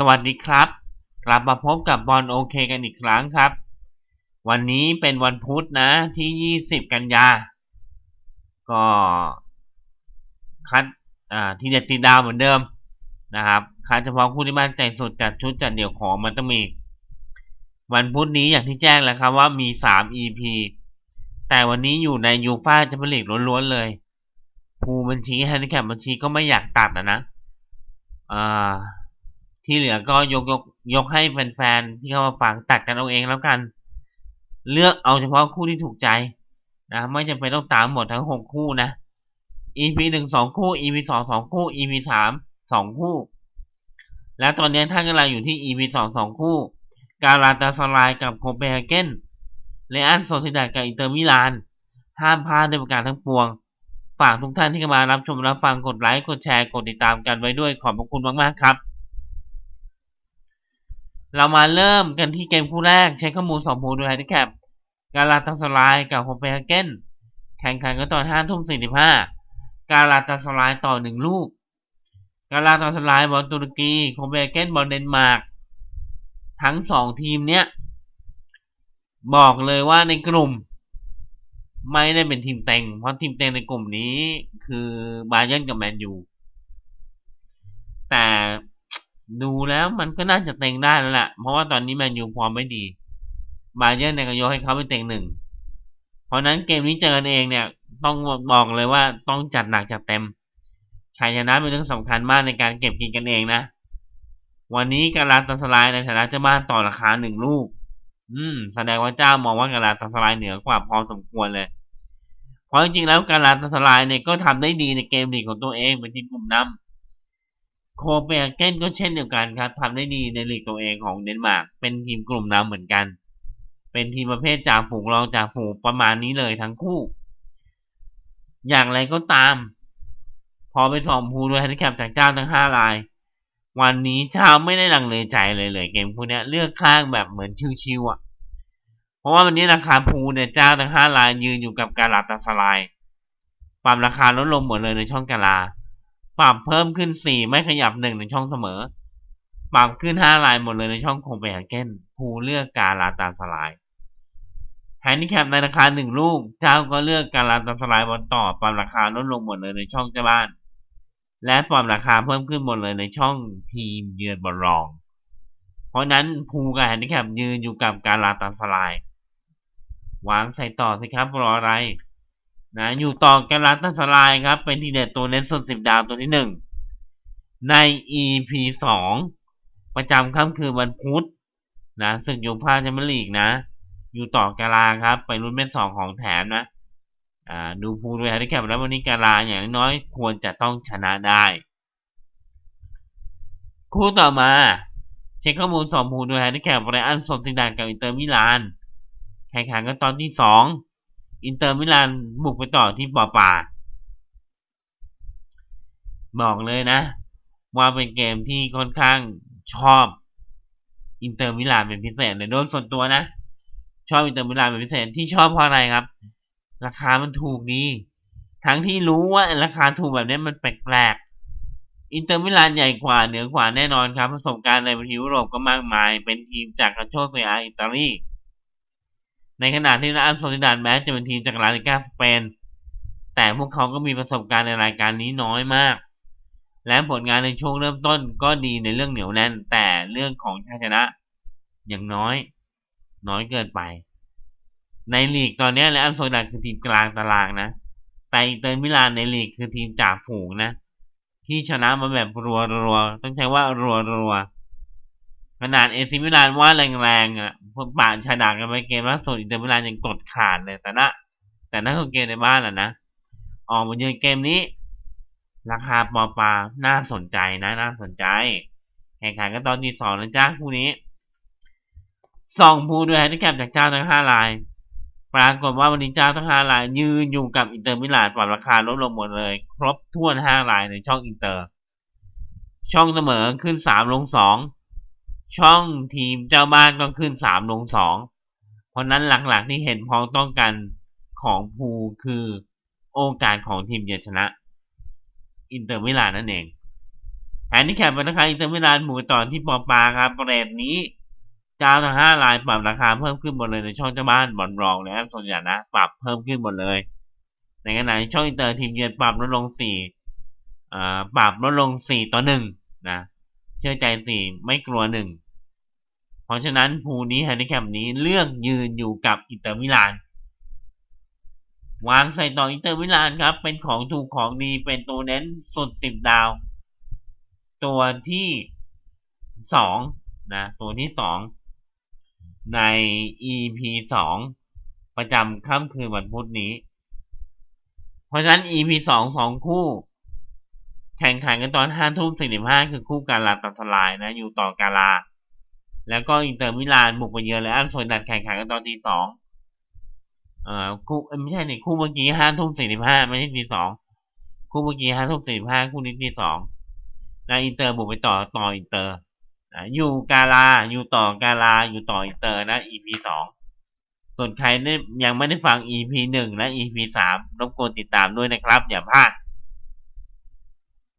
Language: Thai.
สวัสดีครับ กลับมาพบกับบอลโอเคกันอีกครั้งครับ วันนี้เป็นวันพุธนะที่ 20 กันยา ก็คัดอ่าที่เด็ดตีดาวเหมือนเดิมนะครับคัดเฉพาะคู่ที่มั่นใจสุดจัดชุดจัดเดี่ยวของมันต้องมี วันพุธนี้อย่างที่แจ้งแล้วครับว่ามี 3 EP แต่วันนี้อยู่ในยูฟ่าแชมเปี้ยนลีกล้วนๆเลยภูบัญชีแฮนดิแคปบัญชีก็ไม่อยากตัดนะนะอ่า ที่เหลือก็ยกยกยกให้แฟนๆที่เข้ามาฟังตัดกันเอาเองแล้วกัน เลือกเอาเฉพาะคู่ที่ถูกใจนะไม่จำเป็นต้องตามหมดทั้งหกคู่นะ EP หนึ่งสองคู่ EP สองสองคู่ EP สามสองคู่ แล้วตอนนี้ท่านกำลังอยู่ที่ EP สองสองคู่ การาตาสลายกับโคเปนเฮเกนเลอันโซซิดากับอินเตอร์มิลาน ห้ามพลาดด้วยประการทั้งปวง ฝากทุกท่านที่เข้ามารับชมรับฟังกดไลค์กดแชร์กดติดตามกันไว้ด้วยขอบพระคุณมากๆครับ เรามาเริ่มกันที่เกมคู่แรกใช้ข้อมูลสองภูดูไฮดิแคปการาตาสลายกับโคเปนเฮเกนแข่งขันกันตอนห้าทุ่มสี่สิบห้าการาตาสลายต่อหนึ่งลูก การาตาสลายบอลตุรกีโคเปนเฮเกนบอลเดนมาร์กทั้งสองทีมเนี้ยบอกเลยว่าในกลุ่ม ไม่ได้เป็นทีมเต็ง เพราะทีมเต็งในกลุ่มนี้คือบาเยร์นกับแมนยูแต่ ดูแล้วมันก็น่าจะเต็งได้แล้วแหละเพราะว่าตอนนี้แมนยูพร้อมไม่ดี บาเยร์เนี่ยก็ยกให้เขาเป็นเต็งหนึ่ง เพราะนั้นเกมนี้เจอกันเองเนี่ย ต้องบอกเลยว่าต้องจัดหนักจัดเต็มชัยชนะเป็นเรื่องสำคัญมากในการเก็บกินกันเองนะ วันนี้การาตันสไลในฐานะเจ้าบ้านต่อราคาหนึ่งลูก อืม แสดงว่าเจ้ามองว่าการาตันสไลเหนือกว่าพอสมควรเลย เพราะจริงๆแล้วการาตันสไลเนี่ยก็ทำได้ดีในเกมลีกของตัวเองเป็นทีมกลุ่มนำ โคเปนเฮเกนก็เช่นเดียวกันครับทำได้ดีในลีกตัวเองของเดนมาร์กเป็นทีมกลุ่มนำเหมือนกัน เป็นทีมประเภทจ่าฝูงรองจ่าฝูงประมาณนี้เลยทั้งคู่ อย่างไรก็ตาม พอไปสองภูด้วยแฮนดิแคปจากเจ้าทั้งห้าราย วันนี้เจ้าไม่ได้ลังเลใจเลยเลยเกมพวกนี้เลือกข้างแบบเหมือนชิวๆอะ เพราะว่าวันนี้ราคาภูเนี่ยเจ้าทั้งห้ารายยืนอยู่กับการลาตาสลายปรับราคาลดลงหมดเลยในช่องกาลา ปรับเพิ่มขึ้นสี่ไม่ขยับหนึ่งในช่องเสมอ ปรับขึ้นห้ารายหมดเลยในช่องโคเปนเฮเกนภูเลือกการลาตาสลายแฮนดิแคปในราคาหนึ่งลูก เจ้าก็เลือกการลาตาสลายบอลต่อปรับราคาลดลงหมดเลยในช่องเจ้าบ้าน และปรับราคาเพิ่มขึ้นหมดเลยในช่องทีมเยือนบอลรอง เพราะนั้นภูกับแฮนดิแคปยืนอยู่กับการลาตาสลาย วางใส่ต่อสิครับรออะไร นะอยู่ต่อการลาตาสลายครับ เป็นทีเด็ดตัวเน้นส่วนสิบดาวตัวที่หนึ่งใน EP สองประจำค่ำคืนวันพุธนะศึกยูฟ่าแชมเปี้ยนลีกนะ อยู่ต่อกาลาครับ ไปรุ่นเป็นสองของแถมนะอ่าดูภูด้วยแฮนดิแคปแล้ววันนี้กาลาอย่างน้อยควรจะต้องชนะได้ คู่ต่อมา เช็คข้อมูลสองภูด้วยแฮนดิแคปไรอันสมติดานกับอินเตอร์มิลานแข่งขันกันตอนที่สอง อินเตอร์มิลานบุกไปต่อที่ปอปา บอกเลยนะ ว่าเป็นเกมที่ค่อนข้างชอบอินเตอร์มิลานเป็นพิเศษเลยโดยส่วนตัวนะ ชอบอินเตอร์มิลานเป็นพิเศษที่ชอบเพราะอะไรครับ ราคามันถูกดีทั้งที่รู้ว่าราคาถูกแบบนี้มันแปลกๆอินเตอร์มิลานใหญ่กว่าเหนือกว่าแน่นอนครับ ประสบการณ์ในประเทศยุโรปก็มากมาย เป็นทีมจากคาโชเซียอิตาลี ในขณะที่อันโซลิดานแม้จะเป็นทีมจากลาลิกาสเปน แต่พวกเขาก็มีประสบการณ์ในรายการนี้น้อยมาก และผลงานในช่วงเริ่มต้นก็ดีในเรื่องเหนียวแน่น แต่เรื่องของชัยชนะอย่างน้อย น้อยเกินไป ในลีกตอนนี้และอันโซลิดานคือทีมกลางตารางนะแต่อินเตอร์มิลานในลีกคือทีมจ่าฝูงนะ ที่ชนะมาแบบรัวๆต้องใช้ว่ารัวๆ ขนาดเอซิมิลานว่าแรงๆอะพวกป่านชาดากันไปเกมล่าสุดอินเตอร์มิลานยังกดขาดเลยแต่นะแต่นั่นคือเกมในบ้านแหละนะออกมาเยือนเกมนี้ ราคาปอปาน่าสนใจนะน่าสนใจ แข่งขันกันตอนที่สองนะจ้าคู่นี้สองผู้ด้วยแฮนดิแคปจากเจ้าทั้งห้าราย ปรากฏว่าวันนี้เจ้าทั้งห้าราย ยืนอยู่กับอินเตอร์มิลานปรับราคาลดลงหมดเลย ครบถ้วนห้ารายในช่องอินเตอร์ ช่องเสมอขึ้นสามลงสอง ช่องทีมเจ้าบ้านก็ขึ้นสามลงสองเพราะนั้นหลักๆที่เห็นพ้องต้องกันของภูคือโอกาสของทีมเยือนชนะ อินเตอร์มิลานนั่นเองแฮนดิแคปเป็นราคาอินเตอร์มิลานหมู่ต่อที่ปอปาครับเรทนี้เจ้าทั้งห้ารายปรับราคาเพิ่มขึ้นหมดเลยในช่องเจ้าบ้านบอลรองและส่วนใหญ่นะ ปรับเพิ่มขึ้นหมดเลย ในขณะที่ช่องอินเตอร์ทีมเยือนปรับลดลงสี่อ่าปรับลดลงสี่ต่อหนึ่งนะ ชื่อใจสี่ไม่กลัวหนึ่งเพราะฉะนั้นภูนี้แฮนดิแคปนี้เลือกยืนอยู่กับอินเตอร์มิลานวางใส่ต่ออินเตอร์มิลานครับ เป็นของถูกของดีเป็นตัวเน้นสุดสิบดาว ตัวที่สองนะ ตัวที่สองใน EP สองประจำค่ำคืนวันพุธนี้ เพราะฉะนั้น EP สองสองคู่ แข่งขันกันตอนห้าทุ่มสี่สิบห้าคือคู่การลาตัสลายนะอยู่ต่อกาลา แล้วก็อินเตอร์มิลานบุกไปเยือนและอันโซนดัดแข่งขันกันตอนตีสองเอ่อคู่ไม่ใช่นี่คู่เมื่อกี้ห้าทุ่มสี่สิบห้าไม่ใช่ตีสองคู่เมื่อกี้ห้าทุ่มสี่สิบห้าคู่นี้ตีสองแล้วอินเตอร์บุกไปต่อต่ออินเตอร์นะอยู่กาลาอยู่ต่อกาลาอยู่ต่ออินเตอร์นะ EP สองส่วนใครได้ยังไม่ได้ฟัง EP หนึ่งและ EP สามรบกวนติดตามด้วยนะครับ อย่าพลาด